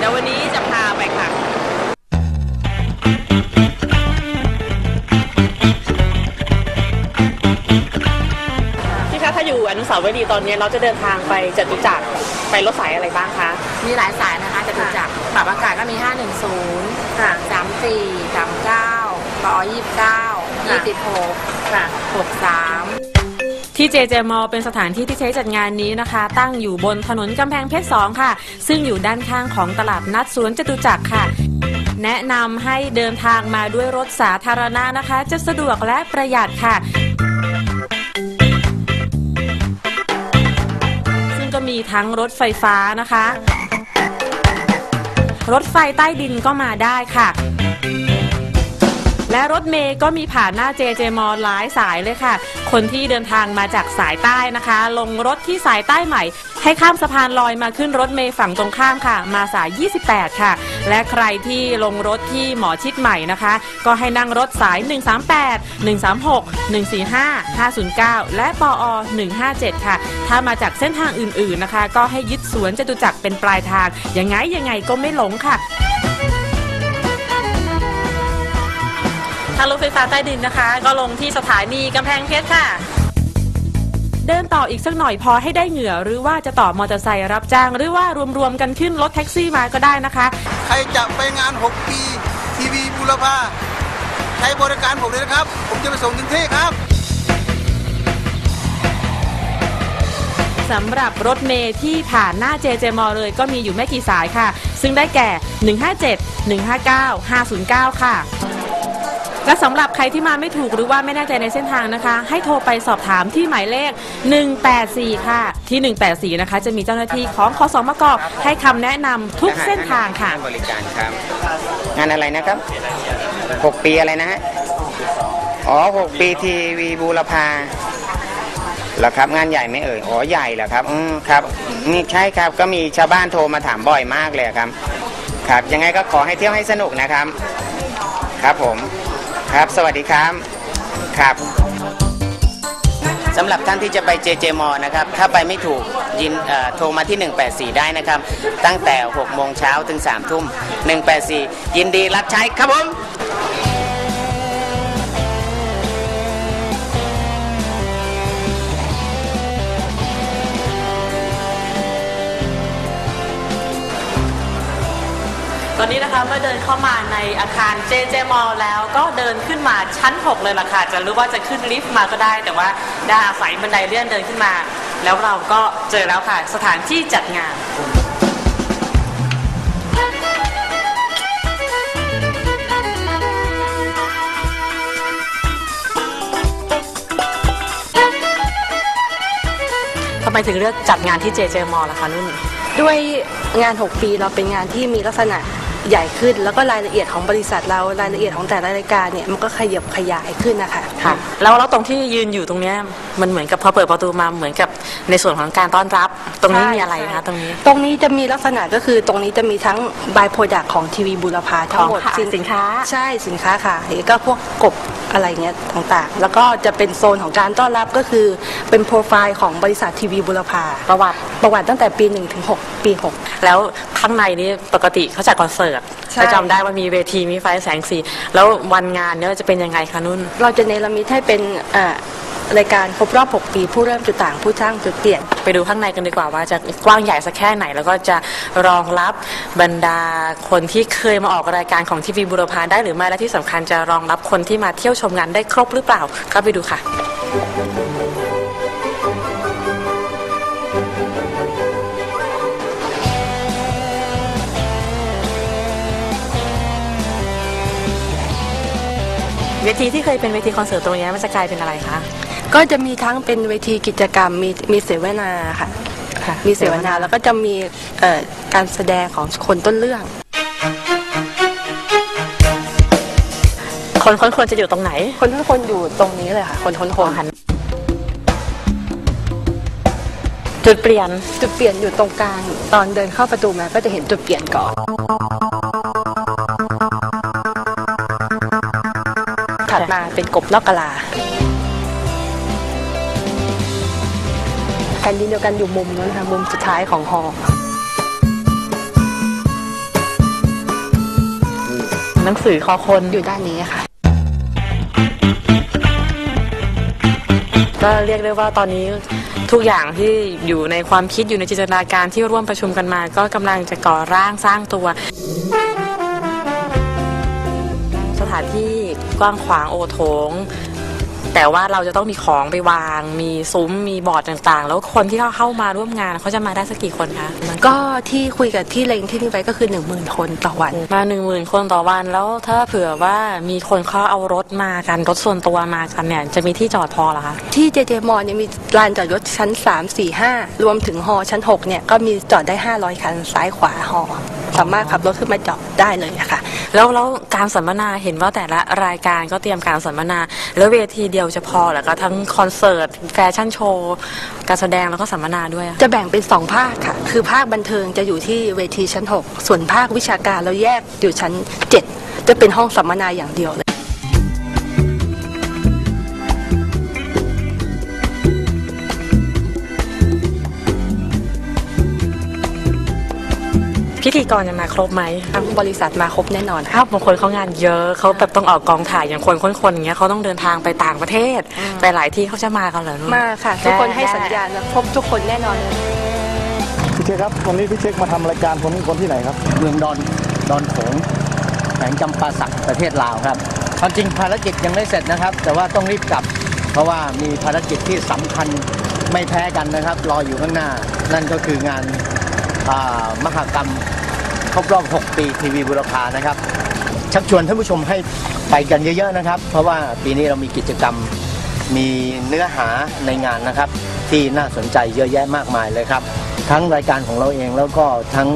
เดี๋ยววันนี้จะพาไปค่ะ พี่คะถ้าอยู่อนุสาวรีย์ตอนนี้เราจะเดินทางไปจตุจักรไปรถสายอะไรบ้างคะ มีหลายสายนะคะจะดูจากปรับอากาศก็มี 510 ค่ะ 34 39ปอ29 26 ค่ะ 63 ที่เจเจมอเป็นสถานที่ที่ใช้จัดงานนี้นะคะ ตั้งอยู่บนถนนกำแพงเพชร 2 ค่ะ ซึ่งอยู่ด้านข้างของตลาดนัดสวนจตุจักรค่ะ แนะนำให้เดินทางมาด้วยรถสาธารณะนะคะ จะสะดวกและประหยัดค่ะซึ่งก็มีทั้งรถไฟฟ้านะคะ รถไฟใต้ดินก็มาได้ค่ะ และรถเมย์ก็มีผ่านหน้าเจเจมอลหลายสายเลยค่ะ คนที่เดินทางมาจากสายใต้นะคะ ลงรถที่สายใต้ใหม่ ให้ข้ามสะพานลอยมาขึ้นรถเมย์ฝั่งตรงข้ามค่ะ มาสาย 28 ค่ะ และใครที่ลงรถที่หมอชิดใหม่นะคะ ก็ให้นั่งรถสาย 138 136 145 509 และปอ157 ค่ะ ถ้ามาจากเส้นทางอื่นๆนะคะ ก็ให้ยึดสวนจตุจักรเป็นปลายทางยังไงยังไงก็ไม่หลงค่ะางรถไฟฟ้าใต้ดินนะคะ ก็ลงที่สถานีกำแพงเพชรค่ะ เดินต่ออีกสักหน่อยพอให้ได้เหงื่อ หรือว่าจะต่อมอเตอร์ไซค์รับจ้าง หรือว่ารวมๆกันขึ้นรถแท็กซี่มาก็ได้นะคะ ใครจะไปงาน 6 ปี ทีวีบุรพาใช้บริการผมเลยนะครับ ผมจะไปส่งถึงที่ครับสำหรับรถเมย์ที่ผ่านหน้าเจเจมอเลยก็มีอยู่ไม่กี่สายค่ะ ซึ่งได้แก่ 157 159 509 ค่ะ และสำหรับใครที่มาไม่ถูกหรือว่าไม่แน่ใจในเส้นทางนะคะ ให้โทรไปสอบถามที่หมายเลข 184 ค่ะ ที่ 184 นะคะ จะมีเจ้าหน้าที่ของคอสมกให้คำแนะนำทุกเส้นทางค่ะ บริการครับ งานอะไรนะครับ 6 ปีอะไรนะฮะ อ๋อ 6 ปีทีวีบูรพาเหรอครับงานใหญ่ไหมเอ่ยอ๋อใหญ่เหรอครับอืมครับนี่ใช่ครับก็มีชาวบ้านโทรมาถามบ่อยมากเลยครับ ครับยังไงก็ขอให้เที่ยวให้สนุกนะครับ ครับผม ครับ สวัสดีครับครับสำหรับท่านที่จะไปเจเจมอนะครับ ถ้าไปไม่ถูกยินโทรมาที่ 184 ได้นะครับ ตั้งแต่ 6 โมงเช้าถึง 3 ทุ่ม 184 ยินดีรับใช้ครับผม ตอนนี้นะคะเมื่อเดินเข้ามาในอาคารเจเจมอลแล้วก็เดินขึ้นมาชั้น 6 เลยล่ะค่ะ จะรู้ว่าจะขึ้นลิฟต์มาก็ได้ แต่ว่าได้อาศัยบันไดเลื่อนเดินขึ้นมา แล้วเราก็เจอแล้วค่ะ สถานที่จัดงานทำไมถึงเลือกจัดงานที่เจเจมอลล่ะคะนุ่นด้วยงาน 6 ปีเราเป็นงานที่มีลักษณะ ใหญ่ขึ้น แล้วก็รายละเอียดของบริษัทเรารายละเอียดของแต่ละรายการเนี่ยมันก็ขยับขยายขึ้นนะคะค่ะแล้วแล้วตรงที่ยืนอยู่ตรงเนี้ยมันเหมือนกับพอเปิดประตูมาเหมือนกับในส่วนของการต้อนรับ ตรงนี้ใช่มีอะไรใช่คะตรงนี้ ตรงนี้จะมีลักษณะก็คือตรงนี้จะมีทั้งบายโปรดักของทีวีบุรพาทั้งหมดของขายสินค้า ใช่สินค้าขายก็พวกกบ อะไรเงี้ยต่างๆ แล้วก็จะเป็นโซนของการต้อนรับก็คือเป็นโปรไฟล์ของบริษัททีวีบุรพาประวัติประวัติตั้งแต่ปี1ถึง6ปี 6 แล้วข้างในนี้ปกติเขาจัดคอนเสิร์ตใช่จะจำได้ว่ามีเวทีมีไฟแสงสี แล้ววันงานเนี่ยจะเป็นยังไงคะนุ่น เราจะเนรมิตให้เป็นเอ่อ รายการครบรอบ 6 ปีผู้เริ่มจุดต่างผู้สร้างจุดเปลี่ยน ไปดูข้างในกันดีกว่าว่าจะกว้างใหญ่สักแค่ไหน แล้วก็จะรองรับบรรดาคนที่เคยมาออกรายการของทีวีบุรพาได้หรือไม่และที่สำคัญจะรองรับคนที่มาเที่ยวชมงานได้ครบหรือเปล่าก็ไปดูค่ะเวทีที่เคยเป็นเวทีคอนเสิร์ตตรงนี้มันจะกลายเป็นอะไรคะ ก็จะมีทั้งเป็นเวทีกิจกรรมมีมีเสวนาค่ะ ค่ะมีเสวนาแล้วก็จะมีเอ่อการแสดงของคนต้นเรื่อง คนคนควรจะอยู่ตรงไหน คนทุกคนอยู่ตรงนี้เลยค่ะ คนคนคนหันจุดเปลี่ยน จุดเปลี่ยนอยู่ตรงกลางตอนเดินเข้าประตูมาก็จะเห็นจุดเปลี่ยนก่อน ถัดมาเป็นกบนอกกะลา ผ่นดินเดียวกันอยู่มุมนั้นค่ะมุมสุดท้ายของหอนังสือคอคนอยู่ด้านนี้ค่ะ ก็เรียกได้ว่าตอนนี้ทุกอย่างที่อยู่ในความคิดอยู่ในจินตนาการที่ร่วมประชุมกันมา ก็กำลังจะก่อร่างสร้างตัว สถานที่กว้างขวางโอโถง แต่ว่าเราจะต้องมีของไปวาง มีซุ้ม มีบอร์ดต่างๆ แล้วคนที่เขาเข้ามาร่วมงานเขาจะมาได้สักกี่คนคะ ก็ที่คุยกับที่เล็งที่นี่ไว้ก็คือ 1 0,000 คนต่อวัน มาหนึ่งหมื่นคนต่อวัน แล้วถ้าเผื่อว่ามีคนเขาเอารถมากัน รถส่วนตัวมากันเนี่ย จะมีที่จอดพอเหรอคะ ที่เจเจมอเนี่ยมีลานจอดรถชั้น 3 4 5 รวมถึงฮอชั้น 6 เนี่ย ก็มีจอดได้ 500 คันซ้ายขวาฮอสามารถขับรถขึ้นมาจอดได้เลยอะค่ะ แล้วแล้วการสัมมนาเห็นว่าแต่ละรายการก็เตรียมการสัมมนา แล้วเวทีเดียวจะพอเหรอคะทั้งคอนเสิร์ตแฟชั่นโชว์การแสดงแล้วก็สัมมนาด้วย จะแบ่งเป็น2ภาคค่ะ คือภาคบันเทิงจะอยู่ที่เวทีชั้น 6 ส่วนภาควิชาการเราแยกอยู่ชั้น 7 จะเป็นห้องสัมมนาอย่างเดียวเลย กรจะมาครบไหมทั้งบริษัทมาครบแน่นอนค่ะถ้าบางคนเขางานเยอะเขาแบบต้องออกกองถ่ายอย่างคนคนๆอย่างเงี้ยเขาต้องเดินทางไปต่างประเทศ ไปหลายที่เขาจะมากันเหรอลูก มาค่ะ ทุกคนให้สัญญาณแล้วพบทุกคนแน่นอนเลย พี่เช็คครับวันนี้พี่เช็คมาทำรายการคนคนที่ไหนครับ เมืองดอนดอนโขงแขวงจำปาสักประเทศลาวครับความจริงภารกิจยังไม่เสร็จนะครับ แต่ว่าต้องรีบกลับ เพราะว่ามีภารกิจที่สำคัญไม่แพ้กันนะครับ รออยู่ข้างหน้า นั่นก็คืองานอ่ามหกรรม ครบรอบ 6 ปีทีวีบุรพานะครับ ชักชวนท่านผู้ชมให้ไปกันเยอะๆนะครับ เพราะว่าปีนี้เรามีกิจกรรมมีเนื้อหาในงานนะครับ ที่น่าสนใจเยอะแยะมากมายเลยครับ ทั้งรายการของเราเองแล้วก็ทั้ง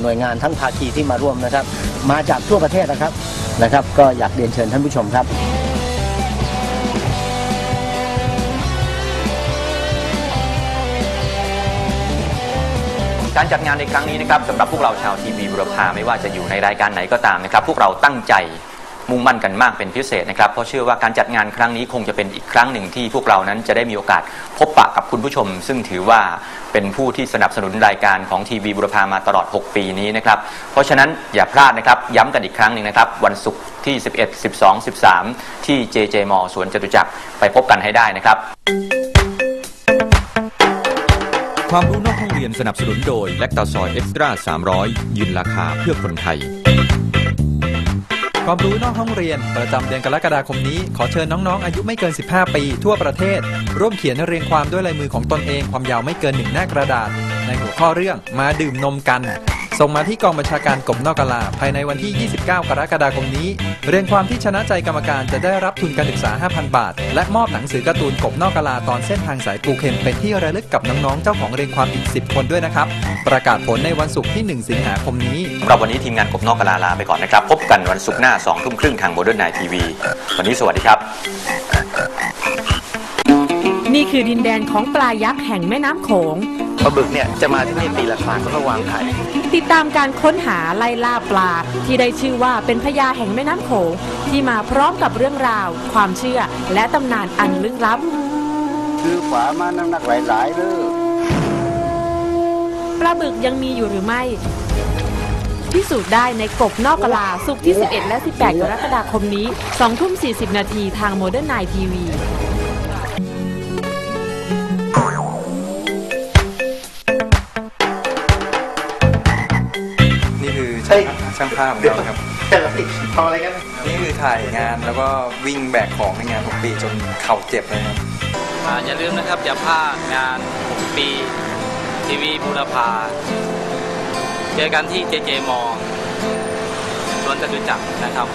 หน่วยงานทั้งภาคีที่มาร่วมนะครับ มาจากทั่วประเทศนะครับนะครับ ก็อยากเรียนเชิญท่านผู้ชมครับ การจัดงานในครั้งนี้นะครับสำหรับพวกเราชาวทีวีบุรพาไม่ว่าจะอยู่ในรายการไหนก็ตามนะครับ พวกเราตั้งใจมุ่งมั่นกันมากเป็นพิเศษนะครับเพราะเชื่อว่าการจัดงานครั้งนี้คงจะเป็นอีกครั้งหนึ่งที่พวกเรานั้นจะได้มีโอกาสพบปะกับคุณผู้ชม ซึ่งถือว่าเป็นผู้ที่สนับสนุนรายการของทีวีบุรพามาตลอด 6 ปีนี้นะครับเพราะฉะนั้นอย่าพลาดนะครับย้ำกันอีกครั้งหนึ่งนะครับวันศุกร์ที่ 11 12 13 ที่ JJ m สวนจตุจักรไปพบกันให้ได้นะครับ ความรู้นอกห้องเรียนสนับสนุนโดยแลคตาซอยเอ็กซ์ตร้า300 ยืนราคาเพื่อคนไทย ความรู้นอกห้องเรียนประจำเดือนกรกฎาคมนี้ ขอเชิญน้องๆ อายุไม่เกิน 15 ปี ทั่วประเทศ ร่วมเขียนเรียงความด้วยลายมือของตนเองความยาวไม่เกินหนึ่งหน้ากระดาษ ในหัวข้อเรื่องมาดื่มนมกัน ส่งมาที่กองบัญชาการกรมนอกกลาภายในวันที่ 29 กรกฎาคมนี้ เรียงความที่ชนะใจกรรมการจะได้รับทุนการศึกษา 5,000 บาท และมอบหนังสือการ์ตูนกบนอกกลาตอนเส้นทางสายปูเข็มเป็นที่ระลึกกับน้องๆ เจ้าของเรียงความอีก 10 คนด้วยนะครับ ประกาศผลในวันศุกร์ที่ 1 สิงหาคมนี้สำหรับวันนี้ทีมงานกบนอกกะลาลาไปก่อนนะครับ พบกันวันศุกร์หน้า2ทุ่มครึ่งทางโมเดิร์นไนทีวีวันนี้สวัสดีครับ นี่คือดินแดนของปลายักษ์แห่งแม่น้ำโขงปลาบึกเนี่ยจะมาที่นี่ปีละครั้งก็วางไข่ ติดตามการค้นหาไล่ล่าปลา ที่ได้ชื่อว่าเป็นพญาแห่งแม่น้ำโขงที่มาพร้อมกับเรื่องราว ความเชื่อและตำนานอันลึกลับ คือฝามาน้ำหนักหลายๆเลยปลาบึกยังมีอยู่หรือไม่พิสูจน์ได้ในกบนอกกะลาสุกที่ 11 และ 18 กรกฎาคมนี้ 2 ทุ่ม 40 นาทีทางโมเดิร์นไนทีวี ช่างภาพของเราครับทำอะไรกัน นี่คือถ่ายงานแล้วก็วิ่งแบกของในงาน 6 ปีจนเข่าเจ็บเลยครับอ่าอย่าลืมนะครับอย่าพลาดงาน 6 ปี ทีวีบูรพา เจอกันที่เจเจมอสวนจตุจักรนะครับ